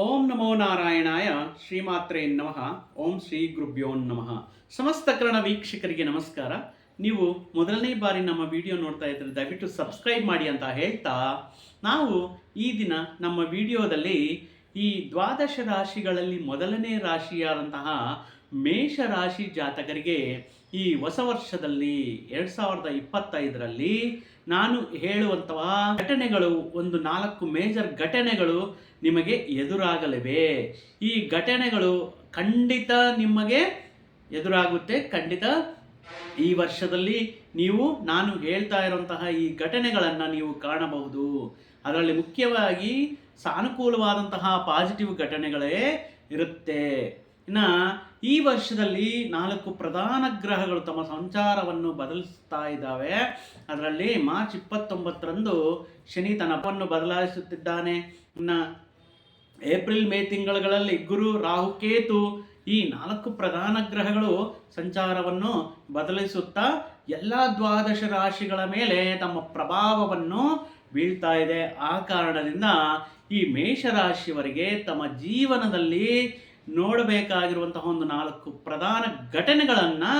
ಓಂ ನಮೋ ನಾರಾಯಣಾಯ ಶ್ರೀಮಾತ್ರೇ ನಮಃ. ಓಂ ಶ್ರೀ ಗುರುಭ್ಯೋ ನಮಃ. ಸಮಸ್ತ ಕನ್ನಡ ವೀಕ್ಷಕರಿಗೆ ನಮಸ್ಕಾರ. ನೀವು ಮೊದಲನೇ ಬಾರಿ ನಮ್ಮ ವಿಡಿಯೋ ನೋಡ್ತಾ ಇದ್ರೆ ದಯವಿಟ್ಟು ಸಬ್ಸ್ಕ್ರೈಬ್ ಮಾಡಿ ಅಂತ ಹೇಳ್ತಾ, ನಾವು ಈ ದಿನ ನಮ್ಮ ವಿಡಿಯೋದಲ್ಲಿ ಈ ದ್ವಾದಶ ರಾಶಿಗಳಲ್ಲಿ ಮೊದಲನೇ ರಾಶಿಯಾದಂತಹ ಮೇಷ ರಾಶಿ ಜಾತಕರಿಗೆ ಈ ಹೊಸ ವರ್ಷದಲ್ಲಿ ಎರಡು ಸಾವಿರದ ಇಪ್ಪತ್ತೈದರಲ್ಲಿ ನಾನು ಹೇಳುವಂತಹ ಘಟನೆಗಳು, ಒಂದು ನಾಲ್ಕು ಮೇಜರ್ ಘಟನೆಗಳು ನಿಮಗೆ ಎದುರಾಗಲಿವೆ. ಈ ಘಟನೆಗಳು ಖಂಡಿತ ನಿಮಗೆ ಎದುರಾಗುತ್ತೆ. ಖಂಡಿತ ಈ ವರ್ಷದಲ್ಲಿ ನೀವು, ನಾನು ಹೇಳ್ತಾ ಇರುವಂತಹ ಈ ಘಟನೆಗಳನ್ನು ನೀವು ಕಾಣಬಹುದು. ಅದರಲ್ಲಿ ಮುಖ್ಯವಾಗಿ ಸಾನುಕೂಲವಾದಂತಹ ಪಾಸಿಟಿವ್ ಘಟನೆಗಳೇ ಇರುತ್ತೆ. ಇನ್ನು ಈ ವರ್ಷದಲ್ಲಿ ನಾಲ್ಕು ಪ್ರಧಾನ ಗ್ರಹಗಳು ತಮ್ಮ ಸಂಚಾರವನ್ನು ಬದಲಿಸ್ತಾ ಇದ್ದಾವೆ. ಅದರಲ್ಲಿ ಮಾರ್ಚ್ ಇಪ್ಪತ್ತೊಂಬತ್ತರಂದು ಶನಿ ತನ್ನಪನ್ನು ಬದಲಾಯಿಸುತ್ತಿದ್ದಾನೆ. ಇನ್ನು ಏಪ್ರಿಲ್ ಮೇ ತಿಂಗಳುಗಳಲ್ಲಿ ಗುರು ರಾಹು ಕೇತು ಈ ನಾಲ್ಕು ಪ್ರಧಾನ ಗ್ರಹಗಳು ಸಂಚಾರವನ್ನು ಬದಲಿಸುತ್ತಾ ಎಲ್ಲ ದ್ವಾದಶ ರಾಶಿಗಳ ಮೇಲೆ ತಮ್ಮ ಪ್ರಭಾವವನ್ನು ಬೀಳ್ತಾ ಇದೆ. ಆ ಕಾರಣದಿಂದ ಈ ಮೇಷರಾಶಿಯವರಿಗೆ ತಮ್ಮ ಜೀವನದಲ್ಲಿ ನೋಡಬೇಕಾಗಿರುವಂತಹ ಒಂದು ನಾಲ್ಕು ಪ್ರಧಾನ ಘಟನೆಗಳನ್ನು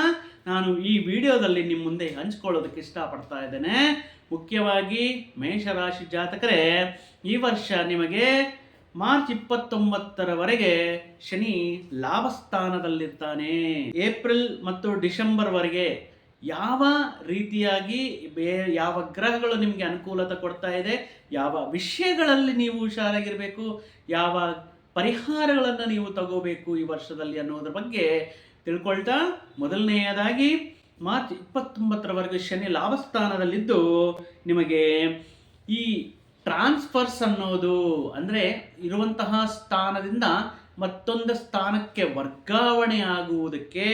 ನಾನು ಈ ವಿಡಿಯೋದಲ್ಲಿ ನಿಮ್ಮ ಮುಂದೆ ಹಂಚ್ಕೊಳ್ಳೋದಕ್ಕೆ ಇಷ್ಟಪಡ್ತಾ ಇದ್ದೇನೆ. ಮುಖ್ಯವಾಗಿ ಮೇಷರಾಶಿ ಜಾತಕರೇ, ಈ ವರ್ಷ ನಿಮಗೆ ಮಾರ್ಚ್ ಇಪ್ಪತ್ತೊಂಬತ್ತರವರೆಗೆ ಶನಿ ಲಾಭಸ್ಥಾನದಲ್ಲಿರ್ತಾನೆ. ಏಪ್ರಿಲ್ ಮತ್ತು ಡಿಸೆಂಬರ್ವರೆಗೆ ಯಾವ ರೀತಿಯಾಗಿ ಬೇ, ಯಾವ ಗ್ರಹಗಳು ನಿಮಗೆ ಅನುಕೂಲತೆ ಕೊಡ್ತಾ ಇದೆ, ಯಾವ ವಿಷಯಗಳಲ್ಲಿ ನೀವು ಹುಷಾರಾಗಿರಬೇಕು, ಯಾವ ಪರಿಹಾರಗಳನ್ನು ನೀವು ತಗೋಬೇಕು ಈ ವರ್ಷದಲ್ಲಿ ಅನ್ನೋದ್ರ ಬಗ್ಗೆ ತಿಳ್ಕೊಳ್ತಾ ಮೊದಲನೆಯದಾಗಿ ಮಾರ್ಚ್ ಇಪ್ಪತ್ತೊಂಬತ್ತರವರೆಗೆ ಶನಿ ಲಾಭಸ್ಥಾನದಲ್ಲಿದ್ದು ನಿಮಗೆ ಈ ಟ್ರಾನ್ಸ್ಫರ್ಸ್ ಅನ್ನೋದು ಅಂದರೆ ಇರುವಂತಹ ಸ್ಥಾನದಿಂದ ಮತ್ತೊಂದು ಸ್ಥಾನಕ್ಕೆ ವರ್ಗಾವಣೆ ಆಗುವುದಕ್ಕೆ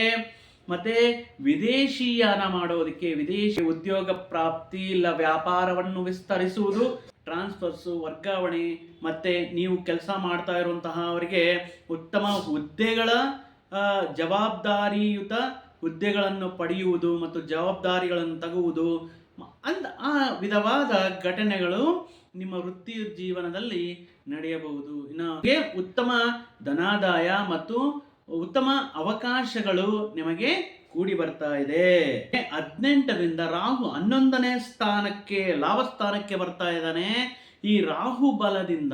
ಮತ್ತೆ ವಿದೇಶಿಯಾನ ಮಾಡೋದಕ್ಕೆ ವಿದೇಶಿ ಉದ್ಯೋಗ ಪ್ರಾಪ್ತಿ ಇಲ್ಲ ವ್ಯಾಪಾರವನ್ನು ವಿಸ್ತರಿಸುವುದು ಟ್ರಾನ್ಸ್ಫರ್ಸು ವರ್ಗಾವಣೆ ಮತ್ತೆ ನೀವು ಕೆಲಸ ಮಾಡ್ತಾ ಇರುವಂತಹ ಅವರಿಗೆ ಉತ್ತಮ ಹುದ್ದೆಗಳ ಜವಾಬ್ದಾರಿಯುತ ಹುದ್ದೆಗಳನ್ನು ಪಡೆಯುವುದು ಮತ್ತು ಜವಾಬ್ದಾರಿಗಳನ್ನು ತಗುವುದು ಅಂದ, ಆ ವಿಧವಾದ ಘಟನೆಗಳು ನಿಮ್ಮ ವೃತ್ತಿ ಜೀವನದಲ್ಲಿ ನಡೆಯಬಹುದು. ಇನ್ನು ಉತ್ತಮ ಧನಾದಾಯ ಮತ್ತು ಉತ್ತಮ ಅವಕಾಶಗಳು ನಿಮಗೆ ಕೂಡಿ ಬರ್ತಾ ಇದೆ. ಹದಿನೆಂಟರಿಂದ ರಾಹು ಹನ್ನೊಂದನೇ ಸ್ಥಾನಕ್ಕೆ ಲಾಭ ಸ್ಥಾನಕ್ಕೆ ಬರ್ತಾ ಇದ್ದಾನೆ. ಈ ರಾಹು ಬಲದಿಂದ,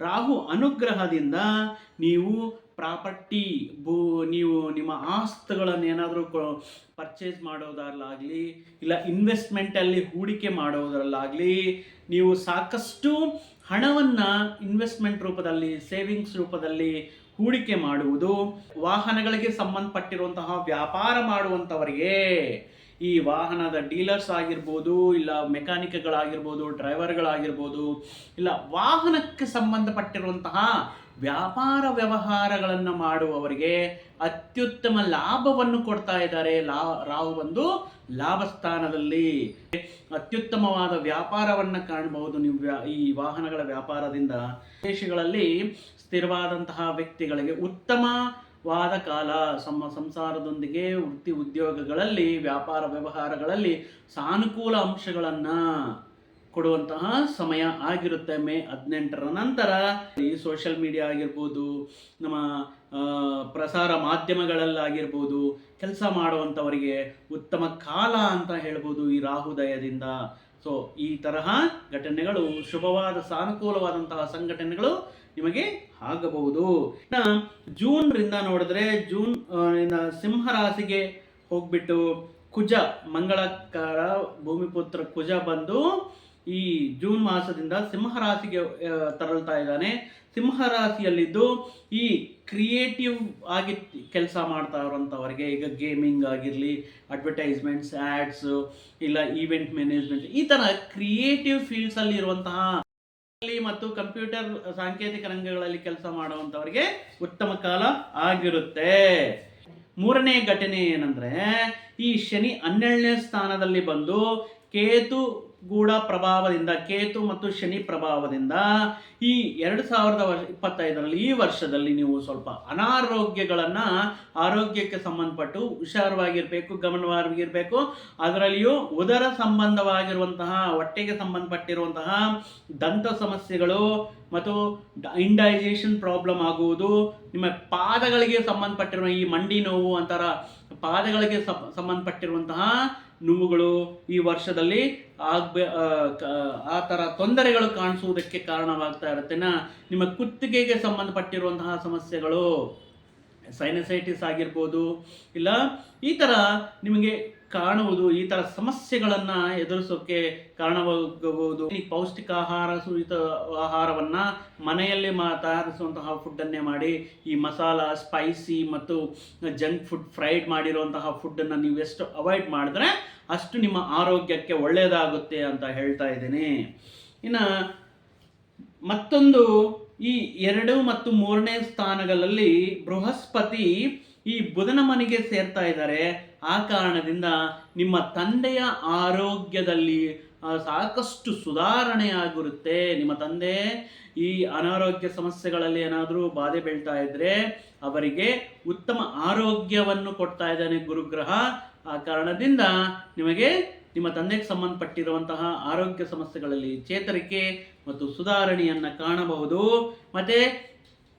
ರಾಹು ಅನುಗ್ರಹದಿಂದ ನೀವು ಪ್ರಾಪರ್ಟಿ, ಭೂ, ನೀವು ನಿಮ್ಮ ಆಸ್ತಿಗಳನ್ನು ಏನಾದರೂ ಪರ್ಚೇಸ್ ಮಾಡೋದರಲ್ಲಾಗಲಿ, ಇಲ್ಲ ಇನ್ವೆಸ್ಟ್ಮೆಂಟಲ್ಲಿ ಹೂಡಿಕೆ ಮಾಡೋದರಲ್ಲಾಗಲಿ, ನೀವು ಸಾಕಷ್ಟು ಹಣವನ್ನು ಇನ್ವೆಸ್ಟ್ಮೆಂಟ್ ರೂಪದಲ್ಲಿ ಸೇವಿಂಗ್ಸ್ ರೂಪದಲ್ಲಿ ಹೂಡಿಕೆ ಮಾಡುವುದು, ವಾಹನಗಳಿಗೆ ಸಂಬಂಧಪಟ್ಟಿರುವಂತಹ ವ್ಯಾಪಾರ ಮಾಡುವಂಥವರಿಗೆ ಈ ವಾಹನದ ಡೀಲರ್ಸ್ ಆಗಿರ್ಬೋದು, ಇಲ್ಲ ಮೆಕ್ಯಾನಿಕ್ಗಳಾಗಿರ್ಬೋದು, ಡ್ರೈವರ್ಗಳಾಗಿರ್ಬೋದು, ಇಲ್ಲ ವಾಹನಕ್ಕೆ ಸಂಬಂಧಪಟ್ಟಿರುವಂತಹ ವ್ಯಾಪಾರ ವ್ಯವಹಾರಗಳನ್ನು ಮಾಡುವವರಿಗೆ ಅತ್ಯುತ್ತಮ ಲಾಭವನ್ನು ಕೊಡ್ತಾ ಇದ್ದಾರೆ. ಲಾ, ರಾಹು ಬಂದು ಲಾಭ ಸ್ಥಾನದಲ್ಲಿ ಅತ್ಯುತ್ತಮವಾದ ವ್ಯಾಪಾರವನ್ನು ಕಾಣಬಹುದು ನೀವು ಈ ವಾಹನಗಳ ವ್ಯಾಪಾರದಿಂದ. ದೇಶಗಳಲ್ಲಿ ಸ್ಥಿರವಾದಂತಹ ವ್ಯಕ್ತಿಗಳಿಗೆ ಉತ್ತಮವಾದ ಕಾಲ. ಸಮ, ಸಂಸಾರದೊಂದಿಗೆ ವೃತ್ತಿ ಉದ್ಯೋಗಗಳಲ್ಲಿ, ವ್ಯಾಪಾರ ವ್ಯವಹಾರಗಳಲ್ಲಿ ಸಾನುಕೂಲ ಅಂಶಗಳನ್ನು ಕೊಡುವಂತಹ ಸಮಯ ಆಗಿರುತ್ತೆ ಮೇ ಹದಿನೆಂಟರ ನಂತರ. ಈ ಸೋಷಿಯಲ್ ಮೀಡಿಯಾ ಆಗಿರ್ಬೋದು, ನಮ್ಮ ಪ್ರಸಾರ ಮಾಧ್ಯಮಗಳಲ್ಲಾಗಿರ್ಬೋದು, ಕೆಲಸ ಮಾಡುವಂಥವರಿಗೆ ಉತ್ತಮ ಕಾಲ ಅಂತ ಹೇಳ್ಬೋದು ಈ ರಾಹುದಯದಿಂದ ಸೊ ಈ ತರಹ ಘಟನೆಗಳು, ಶುಭವಾದ, ಸಾನುಕೂಲವಾದಂತಹ ಸಂಘಟನೆಗಳು ನಿಮಗೆ ಆಗಬಹುದು. ಜೂನ್ ರಿಂದ ನೋಡಿದ್ರೆ ಜೂನ್ ಸಿಂಹ ರಾಶಿಗೆ ಹೋಗ್ಬಿಟ್ಟು ಕುಜ, ಮಂಗಳಕಾರ ಭೂಮಿಪುತ್ರ ಕುಜ ಬಂದು ಈ ಜೂನ್ ಮಾಸದಿಂದ ಸಿಂಹರಾಶಿಗೆ ತರಳ್ತಾ ಇದ್ದಾನೆ. ಸಿಂಹ ರಾಶಿಯಲ್ಲಿದ್ದು ಈ ಕ್ರಿಯೇಟಿವ್ ಆಗಿ ಕೆಲಸ ಮಾಡ್ತಾ ಇರೋಂಥವ್ರಿಗೆ ಈಗ ಗೇಮಿಂಗ್ ಆಗಿರಲಿ ಅಡ್ವರ್ಟೈಸ್ಮೆಂಟ್ಸ್ ಆ್ಯಡ್ಸ್ ಇಲ್ಲ ಈವೆಂಟ್ ಮ್ಯಾನೇಜ್ಮೆಂಟ್ ಈ ಥರ ಕ್ರಿಯೇಟಿವ್ ಫೀಲ್ಡ್ಸಲ್ಲಿ ಇರುವಂತಹ ಮತ್ತು ಕಂಪ್ಯೂಟರ್ ಸಾಂಕೇತಿಕ ರಂಗಗಳಲ್ಲಿ ಕೆಲಸ ಮಾಡುವಂಥವ್ರಿಗೆ ಉತ್ತಮ ಕಾಲ ಆಗಿರುತ್ತೆ. ಮೂರನೇ ಘಟನೆ ಏನಂದ್ರೆ, ಈ ಶನಿ ಹನ್ನೆರಡನೇ ಸ್ಥಾನದಲ್ಲಿ ಬಂದು ಕೇತು ಕೂಡ ಪ್ರಭಾವದಿಂದ, ಕೇತು ಮತ್ತು ಶನಿ ಪ್ರಭಾವದಿಂದ ಈ ಎರಡು ಸಾವಿರದ ಇಪ್ಪತ್ತೈದರಲ್ಲಿ ಈ ವರ್ಷದಲ್ಲಿ ನೀವು ಸ್ವಲ್ಪ ಅನಾರೋಗ್ಯಗಳನ್ನು ಆರೋಗ್ಯಕ್ಕೆ ಸಂಬಂಧಪಟ್ಟು ಹುಷಾರವಾಗಿರಬೇಕು, ಗಮನವಾಗಿರಬೇಕು. ಅದರಲ್ಲಿಯೂ ಉದರ ಸಂಬಂಧವಾಗಿರುವಂತಹ, ಹೊಟ್ಟೆಗೆ ಸಂಬಂಧಪಟ್ಟಿರುವಂತಹ ದಂತ ಸಮಸ್ಯೆಗಳು ಮತ್ತು ಇಂಡೈಜೇಷನ್ ಪ್ರಾಬ್ಲಮ್ ಆಗುವುದು, ನಿಮ್ಮ ಪಾದಗಳಿಗೆ ಸಂಬಂಧಪಟ್ಟಿರುವ ಈ ಮಂಡಿ ನೋವು ಅಂತರ ಪಾದಗಳಿಗೆ ಸಂಬಂಧಪಟ್ಟಿರುವಂತಹ ನೋವುಗಳು ಈ ವರ್ಷದಲ್ಲಿ ಆಗ್ಬೆ, ಆ ಥರ ತೊಂದರೆಗಳು ಕಾಣಿಸುವುದಕ್ಕೆ ಕಾರಣವಾಗ್ತಾ ಇರುತ್ತೆನಾ ನಿಮ್ಮ ಕುತ್ತಿಗೆಗೆ ಸಂಬಂಧಪಟ್ಟಿರುವಂತಹ ಸಮಸ್ಯೆಗಳು ಸೈನಸೈಟಿಸ್ ಆಗಿರ್ಬೋದು, ಇಲ್ಲ ಈ ಥರ ನಿಮಗೆ ಕಾಣುವುದು, ಈ ಥರ ಸಮಸ್ಯೆಗಳನ್ನು ಎದುರಿಸೋಕ್ಕೆ ಕಾರಣವಾಗಬಹುದು. ಈ ಪೌಷ್ಟಿಕ ಆಹಾರ ಸುರಿತ ಆಹಾರವನ್ನು ಮನೆಯಲ್ಲಿ ತಯಾರಿಸುವಂತಹ ಫುಡ್ಡನ್ನೇ ಮಾಡಿ, ಈ ಮಸಾಲ ಸ್ಪೈಸಿ ಮತ್ತು ಜಂಕ್ ಫುಡ್ ಫ್ರೈಡ್ ಮಾಡಿರುವಂತಹ ಫುಡ್ಡನ್ನು ನೀವು ಎಷ್ಟು ಅವಾಯ್ಡ್ ಮಾಡಿದ್ರೆ ಅಷ್ಟು ನಿಮ್ಮ ಆರೋಗ್ಯಕ್ಕೆ ಒಳ್ಳೆಯದಾಗುತ್ತೆ ಅಂತ ಹೇಳ್ತಾ ಇದ್ದೀನಿ. ಇನ್ನು ಮತ್ತೊಂದು, ಈ ಎರಡು ಮತ್ತು ಮೂರನೇ ಸ್ಥಾನಗಳಲ್ಲಿ ಬೃಹಸ್ಪತಿ ಈ ಬುಧನ ಮನೆಗೆ ಸೇರ್ತಾ ಇದ್ದಾರೆ. ಆ ಕಾರಣದಿಂದ ನಿಮ್ಮ ತಂದೆಯ ಆರೋಗ್ಯದಲ್ಲಿ ಸಾಕಷ್ಟು ಸುಧಾರಣೆ ಆಗಿರುತ್ತೆ. ನಿಮ್ಮ ತಂದೆ ಈ ಅನಾರೋಗ್ಯ ಸಮಸ್ಯೆಗಳಲ್ಲಿ ಏನಾದರೂ ಬಾಧೆ ಬೀಳ್ತಾ ಇದ್ರೆ ಅವರಿಗೆ ಉತ್ತಮ ಆರೋಗ್ಯವನ್ನು ಕೊಡ್ತಾ ಇದ್ದಾನೆ ಗುರುಗ್ರಹ. ಆ ಕಾರಣದಿಂದ ನಿಮಗೆ ನಿಮ್ಮ ತಂದೆಗೆ ಸಂಬಂಧಪಟ್ಟಿರುವಂತಹ ಆರೋಗ್ಯ ಸಮಸ್ಯೆಗಳಲ್ಲಿ ಚೇತರಿಕೆ ಮತ್ತು ಸುಧಾರಣೆಯನ್ನು ಕಾಣಬಹುದು. ಮತ್ತೆ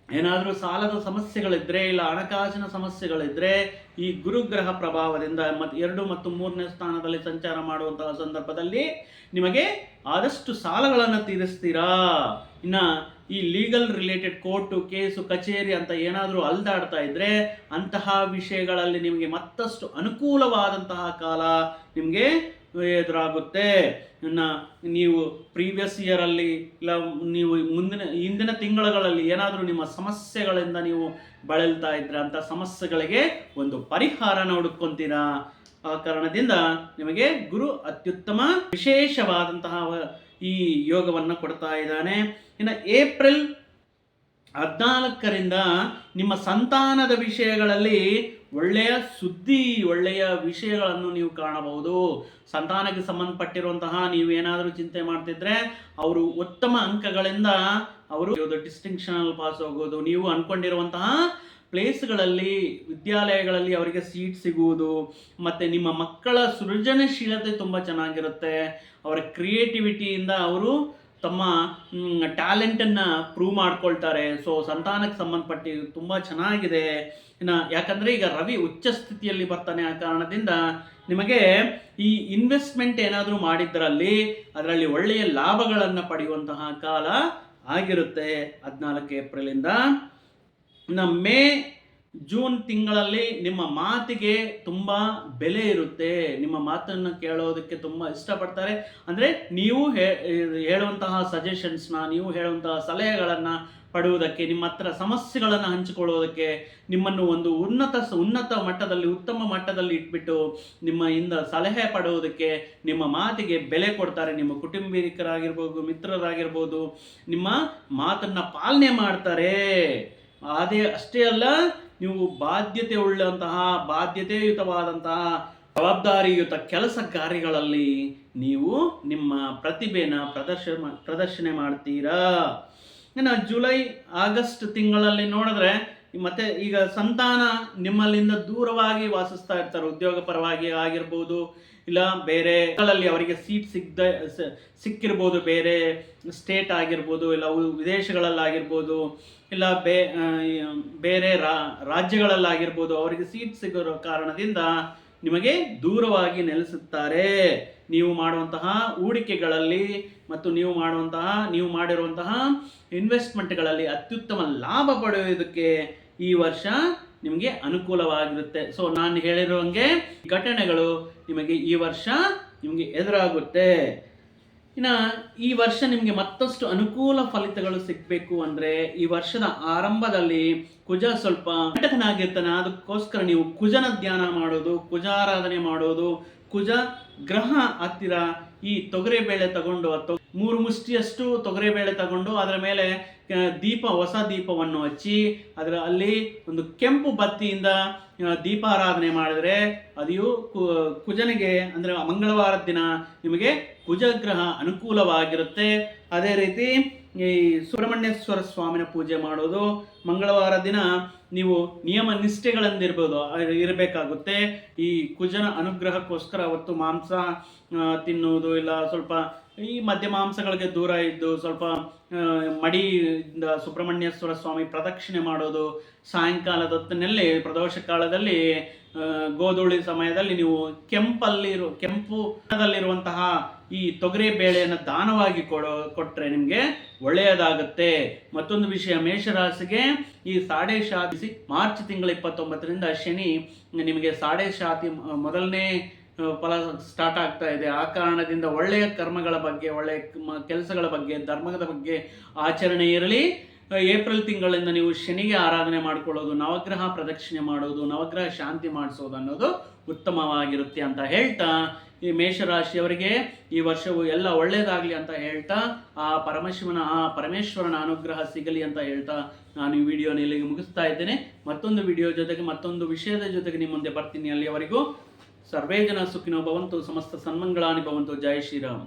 ಏನಾದರೂ ಸಾಲದ ಸಮಸ್ಯೆಗಳಿದ್ರೆ ಇಲ್ಲ ಹಣಕಾಸಿನ ಸಮಸ್ಯೆಗಳಿದ್ರೆ ಈ ಗುರುಗ್ರಹ ಪ್ರಭಾವದಿಂದ ಮತ್ತು ಎರಡು ಮತ್ತು ಮೂರನೇ ಸ್ಥಾನದಲ್ಲಿ ಸಂಚಾರ ಮಾಡುವಂತಹ ಸಂದರ್ಭದಲ್ಲಿ ನಿಮಗೆ ಆದಷ್ಟು ಸಾಲಗಳನ್ನು ತೀರಿಸ್ತೀರಾ? ಇನ್ನ ಈ ಲೀಗಲ್ ರಿಲೇಟೆಡ್ ಕೋರ್ಟು, ಕೇಸು, ಕಚೇರಿ ಅಂತ ಏನಾದರೂ ಅಲ್ದಾಡ್ತಾ ಇದ್ರೆ ಅಂತಹ ವಿಷಯಗಳಲ್ಲಿ ನಿಮಗೆ ಮತ್ತಷ್ಟು ಅನುಕೂಲವಾದಂತಹ ಕಾಲ ನಿಮಗೆ ಎದುರಾಗುತ್ತೆ ನೀವು ಪ್ರೀವಿಯಸ್ ಇಯರಲ್ಲಿ ಇಲ್ಲ, ನೀವು ಮುಂದಿನ, ಹಿಂದಿನ ತಿಂಗಳುಗಳಲ್ಲಿ ಏನಾದರೂ ನಿಮ್ಮ ಸಮಸ್ಯೆಗಳಿಂದ ನೀವು ಬಳಲ್ತಾ ಇದ್ರೆ ಅಂತ ಸಮಸ್ಯೆಗಳಿಗೆ ಒಂದು ಪರಿಹಾರನ ಹುಡುಕೊಂತೀರಾ ಆ ಕಾರಣದಿಂದ ನಿಮಗೆ ಗುರು ಅತ್ಯುತ್ತಮ ವಿಶೇಷವಾದಂತಹ ಈ ಯೋಗವನ್ನು ಕೊಡ್ತಾ ಇದ್ದಾನೆ. ಇನ್ನು ಏಪ್ರಿಲ್ ಹದಿನಾಲ್ಕರಿಂದ ನಿಮ್ಮ ಸಂತಾನದ ವಿಷಯಗಳಲ್ಲಿ ಒಳ್ಳೆಯ ಸುದ್ದಿ, ಒಳ್ಳೆಯ ವಿಷಯಗಳನ್ನು ನೀವು ಕಾಣಬಹುದು. ಸಂತಾನಕ್ಕೆ ಸಂಬಂಧಪಟ್ಟಿರುವಂತಹ ನೀವು ಏನಾದರೂ ಚಿಂತೆ ಮಾಡ್ತಿದ್ರೆ ಅವರು ಉತ್ತಮ ಅಂಕಗಳಿಂದ ಅವರು ಡಿಸ್ಟಿಂಕ್ಷನ್ ಪಾಸ್ ಹೋಗೋದು. ನೀವು ಅನ್ಕೊಂಡಿರುವಂತಹ ಪ್ಲೇಸ್ಗಳಲ್ಲಿ ವಿದ್ಯಾಲಯಗಳಲ್ಲಿ ಅವರಿಗೆ ಸೀಟ್ ಸಿಗುವುದು, ಮತ್ತು ನಿಮ್ಮ ಮಕ್ಕಳ ಸೃಜನಶೀಲತೆ ತುಂಬ ಚೆನ್ನಾಗಿರುತ್ತೆ. ಅವರ ಕ್ರಿಯೇಟಿವಿಟಿಯಿಂದ ಅವರು ತಮ್ಮ ಟ್ಯಾಲೆಂಟನ್ನು ಪ್ರೂವ್ ಮಾಡ್ಕೊಳ್ತಾರೆ. ಸೊ, ಸಂತಾನಕ್ಕೆ ಸಂಬಂಧಪಟ್ಟಿ ತುಂಬ ಚೆನ್ನಾಗಿದೆ. ಇನ್ನು, ಯಾಕಂದರೆ ಈಗ ರವಿ ಉಚ್ಚ ಸ್ಥಿತಿಯಲ್ಲಿ ಬರ್ತಾನೆ ಆ ಕಾರಣದಿಂದ ನಿಮಗೆ ಈ ಇನ್ವೆಸ್ಟ್ಮೆಂಟ್ ಏನಾದರೂ ಮಾಡಿದ್ರಲ್ಲಿ ಅದರಲ್ಲಿ ಒಳ್ಳೆಯ ಲಾಭಗಳನ್ನು ಪಡೆಯುವಂತಹ ಕಾಲ ಆಗಿರುತ್ತೆ. ಹದಿನಾಲ್ಕು ಏಪ್ರಿಲಿಂದ. ಇನ್ನು ಮೇ ಜೂನ್ ತಿಂಗಳಲ್ಲಿ ನಿಮ್ಮ ಮಾತಿಗೆ ತುಂಬ ಬೆಲೆ ಇರುತ್ತೆ. ನಿಮ್ಮ ಮಾತನ್ನು ಕೇಳೋದಕ್ಕೆ ತುಂಬ ಇಷ್ಟಪಡ್ತಾರೆ. ಅಂದರೆ ನೀವು ಹೇಳುವಂತಹ ಸಜೆಷನ್ಸ್ನ ನೀವು ಹೇಳುವಂತಹ ಸಲಹೆಗಳನ್ನು ಪಡುವುದಕ್ಕೆ, ನಿಮ್ಮ ಹತ್ರ ಸಮಸ್ಯೆಗಳನ್ನು ಹಂಚಿಕೊಳ್ಳೋದಕ್ಕೆ, ನಿಮ್ಮನ್ನು ಒಂದು ಉನ್ನತ ಉನ್ನತ ಮಟ್ಟದಲ್ಲಿ, ಉತ್ತಮ ಮಟ್ಟದಲ್ಲಿ ಇಟ್ಬಿಟ್ಟು ನಿಮ್ಮ ಇಂದ ಸಲಹೆ ಪಡುವುದಕ್ಕೆ ನಿಮ್ಮ ಮಾತಿಗೆ ಬೆಲೆ ಕೊಡ್ತಾರೆ. ನಿಮ್ಮ ಕುಟುಂಬಿಕರಾಗಿರ್ಬೋದು, ಮಿತ್ರರಾಗಿರ್ಬೋದು, ನಿಮ್ಮ ಮಾತನ್ನು ಪಾಲನೆ ಮಾಡ್ತಾರೆ. ಅದೇ, ಅಷ್ಟೇ ಅಲ್ಲ ನೀವು ಬಾಧ್ಯತೆ ಉಳ್ಳಂತಹ ಬಾಧ್ಯತೆಯುತವಾದಂತಹ ಜವಾಬ್ದಾರಿಯುತ ಕೆಲಸ ಕಾರ್ಯಗಳಲ್ಲಿ ನೀವು ನಿಮ್ಮ ಪ್ರತಿಭೆನ ಪ್ರದರ್ಶನ, ಪ್ರದರ್ಶನೆ ಮಾಡ್ತೀರಾ? ಇನ್ನು ಜುಲೈ, ಆಗಸ್ಟ್ ತಿಂಗಳಲ್ಲಿ ನೋಡಿದ್ರೆ, ಮತ್ತೆ ಈಗ ಸಂತಾನ ನಿಮ್ಮಲ್ಲಿಂದ ದೂರವಾಗಿ ವಾಸಿಸ್ತಾ ಇರ್ತಾರೆ, ಉದ್ಯೋಗ ಪರವಾಗಿ ಆಗಿರ್ಬೋದು ಇಲ್ಲ ಬೇರೆ ಅವರಿಗೆ ಸೀಟ್ ಸಿಗ್ದ ಸಿಕ್ಕಿರ್ಬೋದು, ಬೇರೆ ಸ್ಟೇಟ್ ಆಗಿರ್ಬೋದು, ಇಲ್ಲ ವಿದೇಶಗಳಲ್ಲಾಗಿರ್ಬೋದು, ಇಲ್ಲ ಬೇ ಬೇರೆ ರಾಜ್ಯಗಳಲ್ಲಾಗಿರ್ಬೋದು, ಅವರಿಗೆ ಸೀಟ್ ಸಿಗೋ ಕಾರಣದಿಂದ ನಿಮಗೆ ದೂರವಾಗಿ ನೆಲೆಸುತ್ತಾರೆ. ನೀವು ಮಾಡುವಂತಹ ಹೂಡಿಕೆಗಳಲ್ಲಿ ಮತ್ತು ನೀವು ಮಾಡುವಂತಹ, ನೀವು ಮಾಡಿರುವಂತಹ ಇನ್ವೆಸ್ಟ್ಮೆಂಟ್ಗಳಲ್ಲಿ ಅತ್ಯುತ್ತಮ ಲಾಭ ಪಡೆಯುವುದಕ್ಕೆ ಈ ವರ್ಷ ನಿಮಗೆ ಅನುಕೂಲವಾಗಿರುತ್ತೆ. ಸೊ ನಾನು ಹೇಳಿರುವಂಗೆ ಘಟನೆಗಳು ನಿಮಗೆ ಈ ವರ್ಷ ನಿಮಗೆ ಎದುರಾಗುತ್ತೆ. ಇನ್ನು ಈ ವರ್ಷ ನಿಮಗೆ ಮತ್ತಷ್ಟು ಅನುಕೂಲ ಫಲಿತಗಳು ಸಿಗಬೇಕು ಅಂದರೆ ಈ ವರ್ಷದ ಆರಂಭದಲ್ಲಿ ಕುಜ ಸ್ವಲ್ಪ ಕಂಟಕನಾಗಿರ್ತಾನೆ ಅದಕ್ಕೋಸ್ಕರ ನೀವು ಕುಜನ ಧ್ಯಾನ ಮಾಡೋದು ಕುಜಾರಾಧನೆ ಮಾಡೋದು, ಕುಜ ಗ್ರಹ ಹತ್ತಿರ ಈ ತೊಗರಿಬೇಳೆ ತಗೊಂಡು ಅಥವಾ ಮೂರು ಮುಷ್ಟಿಯಷ್ಟು ತೊಗರಿಬೇಳೆ ತಗೊಂಡು ಅದರ ಮೇಲೆ ದೀಪ, ಹೊಸ ದೀಪವನ್ನು ಹಚ್ಚಿ, ಅದರ ಅಲ್ಲಿ ಒಂದು ಕೆಂಪು ಬತ್ತಿಯಿಂದ ದೀಪಾರಾಧನೆ ಮಾಡಿದರೆ ಅದು ಕು- ಕುಜನಿಗೆ, ಅಂದರೆ ಮಂಗಳವಾರದ ದಿನ ನಿಮಗೆ ಕುಜಗ್ರಹ ಅನುಕೂಲವಾಗಿರುತ್ತೆ. ಅದೇ ರೀತಿ ಈ ಸುಬ್ರಹ್ಮಣ್ಯೇಶ್ವರ ಸ್ವಾಮಿನ ಪೂಜೆ ಮಾಡೋದು, ಮಂಗಳವಾರ ದಿನ ನೀವು ನಿಯಮ ನಿಷ್ಠೆಗಳಂದಿರ್ಬೋದು ಇರಬೇಕಾಗುತ್ತೆ. ಈ ಕುಜನ ಅನುಗ್ರಹಕ್ಕೋಸ್ಕರ ಅವತ್ತು ಮಾಂಸ ತಿನ್ನುವುದು ಇಲ್ಲ, ಸ್ವಲ್ಪ ಈ ಮಧ್ಯ ಮಾಂಸಗಳಿಗೆ ದೂರ ಇದ್ದು ಸ್ವಲ್ಪ ಮಡಿ ಮಡಿಯಿಂದ ಸುಬ್ರಹ್ಮಣ್ಯೇಶ್ವರ ಸ್ವಾಮಿ ಪ್ರದಕ್ಷಿಣೆ ಮಾಡೋದು ಸಾಯಂಕಾಲದ ಹೊತ್ತಿನಲ್ಲಿ ಪ್ರದೋಷ ಕಾಲದಲ್ಲಿ ಗೋಧೂಳಿ ಸಮಯದಲ್ಲಿ ನೀವು ಕೆಂಪಲ್ಲಿರು, ಕೆಂಪು ಬಣ್ಣದಲ್ಲಿರುವಂತಹ ಈ ತೊಗರಿ ಬೇಳೆಯನ್ನು ದಾನವಾಗಿ ಕೊಡೋ ಕೊಟ್ಟರೆ ನಿಮಗೆ ಒಳ್ಳೆಯದಾಗುತ್ತೆ. ಮತ್ತೊಂದು ವಿಷಯ, ಮೇಷರಾಶಿಗೆ ಈ ಸಾಡೆ ಶಾತಿ, ಮಾರ್ಚ್ ತಿಂಗಳ ಇಪ್ಪತ್ತೊಂಬತ್ತರಿಂದ ಶನಿ ನಿಮಗೆ ಸಾಡೆ ಶಾತಿ ಮೊದಲನೇ ಫಲ ಸ್ಟಾರ್ಟ್ ಆಗ್ತಾ ಇದೆ. ಆ ಕಾರಣದಿಂದ ಒಳ್ಳೆಯ ಕರ್ಮಗಳ ಬಗ್ಗೆ, ಒಳ್ಳೆಯ ಕೆಲಸಗಳ ಬಗ್ಗೆ, ಧರ್ಮದ ಬಗ್ಗೆ ಆಚರಣೆ ಇರಲಿ. ಏಪ್ರಿಲ್ ತಿಂಗಳಿಂದ ನೀವು ಶನಿಗೆ ಆರಾಧನೆ ಮಾಡ್ಕೊಳ್ಳೋದು, ನವಗ್ರಹ ಪ್ರದಕ್ಷಿಣೆ ಮಾಡೋದು, ನವಗ್ರಹ ಶಾಂತಿ ಮಾಡಿಸೋದು ಅನ್ನೋದು ಉತ್ತಮವಾಗಿರುತ್ತೆ ಅಂತ ಹೇಳ್ತಾ, ಈ ಮೇಷರಾಶಿಯವರಿಗೆ ಈ ವರ್ಷವು ಎಲ್ಲ ಒಳ್ಳೆಯದಾಗಲಿ ಅಂತ ಹೇಳ್ತಾ, ಆ ಪರಮಶಿವನ, ಆ ಪರಮೇಶ್ವರನ ಅನುಗ್ರಹ ಸಿಗಲಿ ಅಂತ ಹೇಳ್ತಾ, ನಾನು ಈ ವಿಡಿಯೋನ ಇಲ್ಲಿಗೆ ಮುಗಿಸ್ತಾ ಇದ್ದೇನೆ. ಮತ್ತೊಂದು ವಿಡಿಯೋ ಜೊತೆಗೆ, ಮತ್ತೊಂದು ವಿಷಯದ ಜೊತೆಗೆ ನಿಮ್ಮ ಮುಂದೆ ಬರ್ತೀನಿ ಅಲ್ಲಿಯವರೆಗೂ. సర్వేజన సుఖినో భవంతు సమస్త సన్మంగళాని భవంతు. జై శ్రీరామ్.